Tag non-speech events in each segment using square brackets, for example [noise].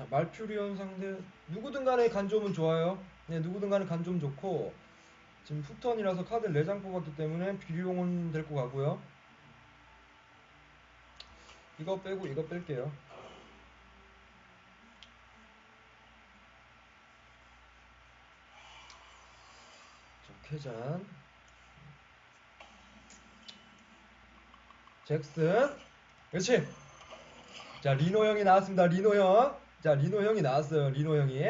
자, 말퓨리온 상대 누구든 간에 간좀은 좋아요. 네, 누구든 간에 간 좀 좋고 지금 푸턴이라서 카드 4장 뽑았기 때문에 비룡은 될 것 같고요. 이거 빼고 이거 뺄게요. 자, 쾌잔 잭슨 그렇지 자 리노 형이 나왔습니다 리노 형 자 리노 형이 나왔어요. 리노 형이.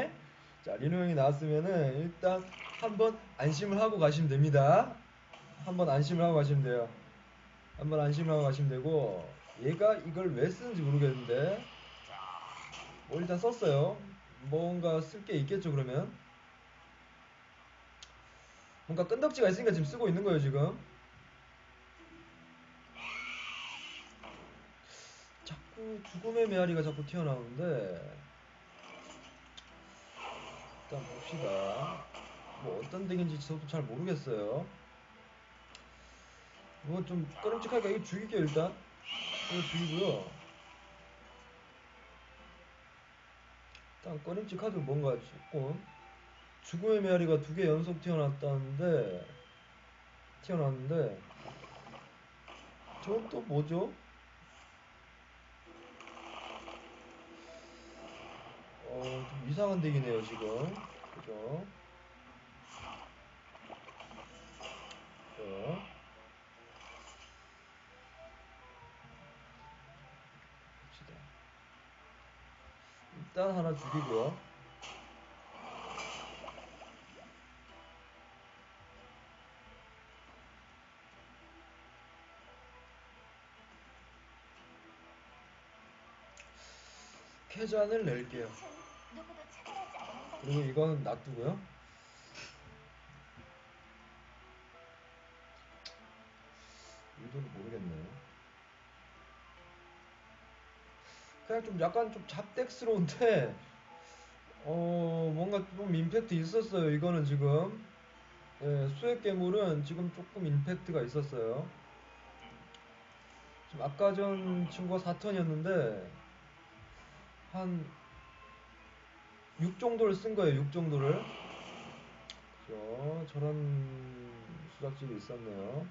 자 리노 형이 나왔으면은 일단 한번 안심을 하고 가시면 됩니다. 한번 안심을 하고 가시면 돼요. 한번 안심을 하고 가시면 되고 얘가 이걸 왜 쓰는지 모르겠는데. 뭐 일단 썼어요. 뭔가 쓸 게 있겠죠 그러면? 뭔가 끈덕지가 있으니까 지금 쓰고 있는 거예요 지금 자꾸 죽음의 메아리가 자꾸 튀어나오는데 일단 봅시다. 뭐 어떤 덱인지 저도 잘 모르겠어요. 뭐좀 꺼림칙하니까 이거 죽일게요 일단. 이거 죽이고요. 일단 꺼림칙 카드 뭔가 조금. 죽음의 메아리가 두 개 연속 튀어나왔다는데 튀어나왔는데 저건 또 뭐죠? 어, 좀 이상한 덱이네요, 지금. 그죠? 자. 봅시다. 일단 하나 죽이고요. 쾌잔을 낼게요. 누구도 차별하지 않는 그리고 이거는 놔두고요. 의도는 모르겠네요. 그냥 좀 약간 좀 잡덱스러운데, 어, 뭔가 좀 임팩트 있었어요. 이거는 지금. 예, 수액 괴물은 지금 조금 임팩트가 있었어요. 지금 아까 전 친구가 4턴이었는데, 한, 6 정도를 쓴 거예요. 6 정도를. 그죠. 저런 수작질이 있었네요.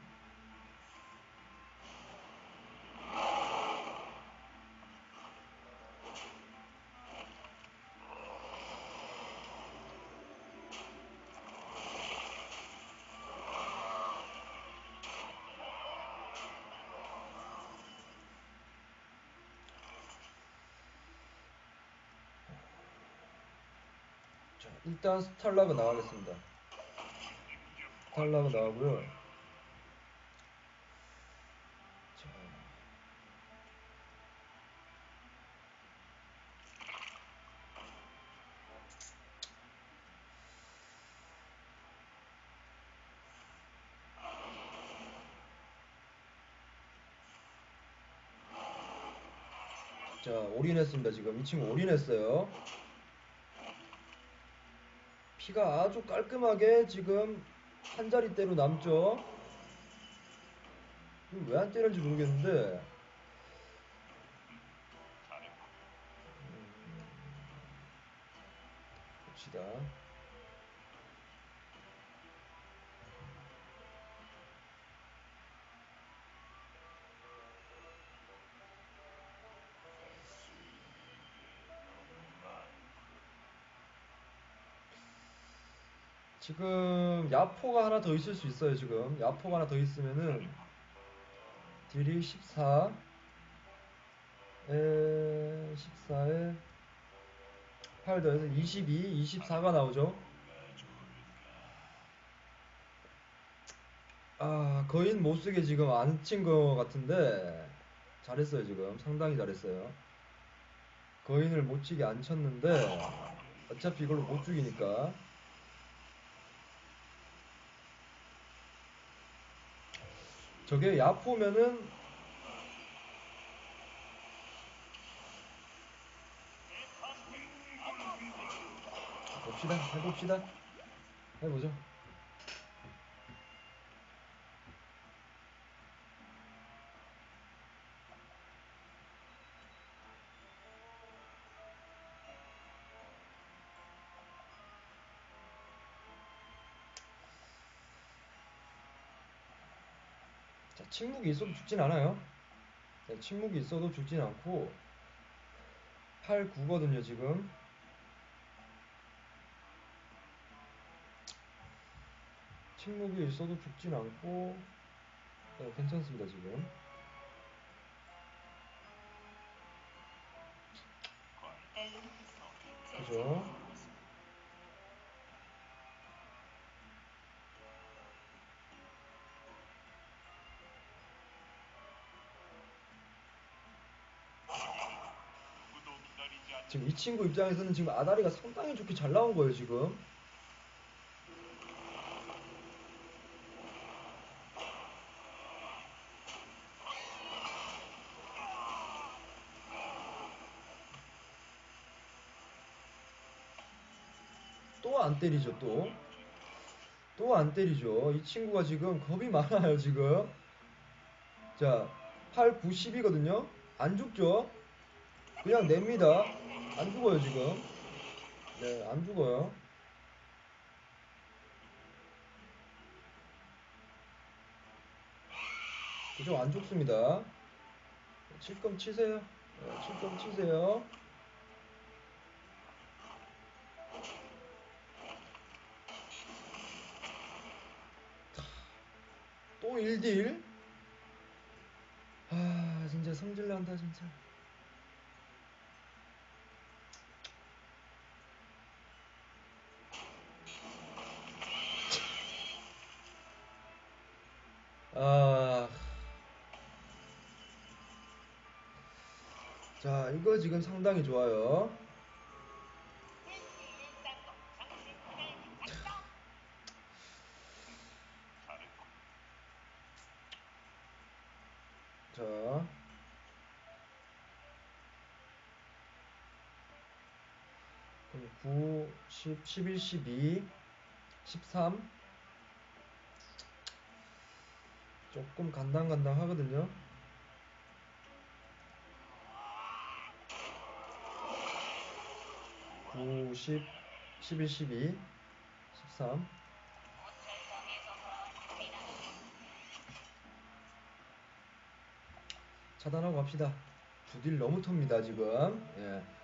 일단 스탈라그 나가겠습니다. 스탈라그 나가고요. 자, 자, 올인했습니다. 지금 이 친구 올인했어요. 피가 아주 깔끔하게 지금 한 자리대로 남죠. 왜 안 때렸는지 모르겠는데. 음, 봅시다. 지금 야포가 하나 더 있을 수 있어요 지금. 야포가 하나 더 있으면은 딜이 14 에, 14에 8 더해서 22, 24가 나오죠. 아 거인 못쓰게 지금 안친거 같은데 잘했어요 지금. 상당히 잘했어요. 거인을 못 치게 안 쳤는데 어차피 이걸로 못 죽이니까 저게 야포면은 봅시다 해봅시다. 해보죠 침묵이 있어도 죽진 않아요. 네, 침묵이 있어도 죽진 않고 8, 9거든요 지금. 침묵이 있어도 죽진 않고 네, 괜찮습니다 지금. 그죠? 지금 이 친구 입장에서는 지금 아다리가 상당히 좋게 잘 나온 거예요 지금. 또 안 때리죠 또. 또 안 때리죠. 이 친구가 지금 겁이 많아요 지금. 자, 8, 9, 10이거든요. 안 죽죠? 그냥 냅니다. 안 죽어요 지금. 네, 안 죽어요. 그죠? 안 죽습니다. 칠검 치세요. 네, 칠검 치세요. 또 1딜? 아, 진짜 성질 난다, 진짜. 아. 자, 이거 지금 상당히 좋아요. 자. 그럼 9, 10, 11, 12, 13. 조금 간당간당 하거든요. 9, 10, 11, 12, 13. 차단하고 갑시다. 주딜 너무 텄니다, 지금. 예.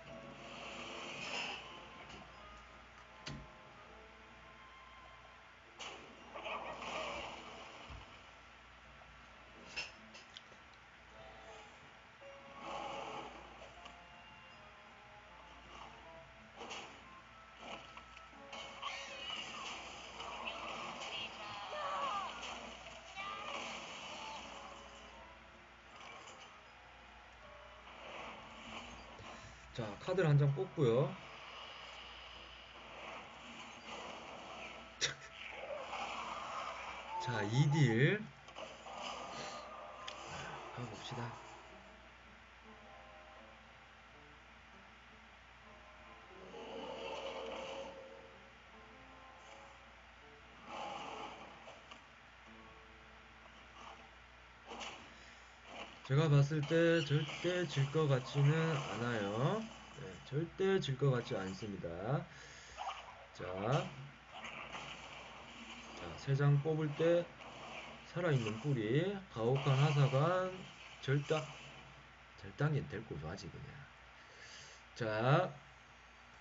자, 카드를 한 장 뽑고요. [laughs] 자, 2딜. 가봅시다. 제가 봤을 때 절대 질 것 같지는 않아요. 네, 절대 질 것 같지 않습니다. 자, 자, 세 장 뽑을 때 살아있는 뿔이 가혹한 하사관 절당 절당이 될 거죠 아직 그냥. 자,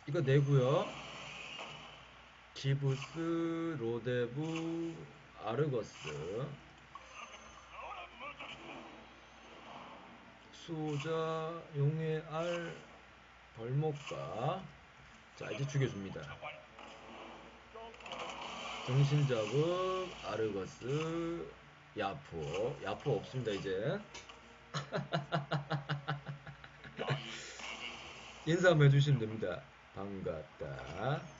이거 내고요. 기부스, 로데부, 아르거스. 수호자, 용의 알, 벌목가. 자, 이제 죽여줍니다. 정신자극, 아르거스, 야포. 야포 없습니다, 이제. [laughs] 인사 한번 해주시면 됩니다. 반갑다.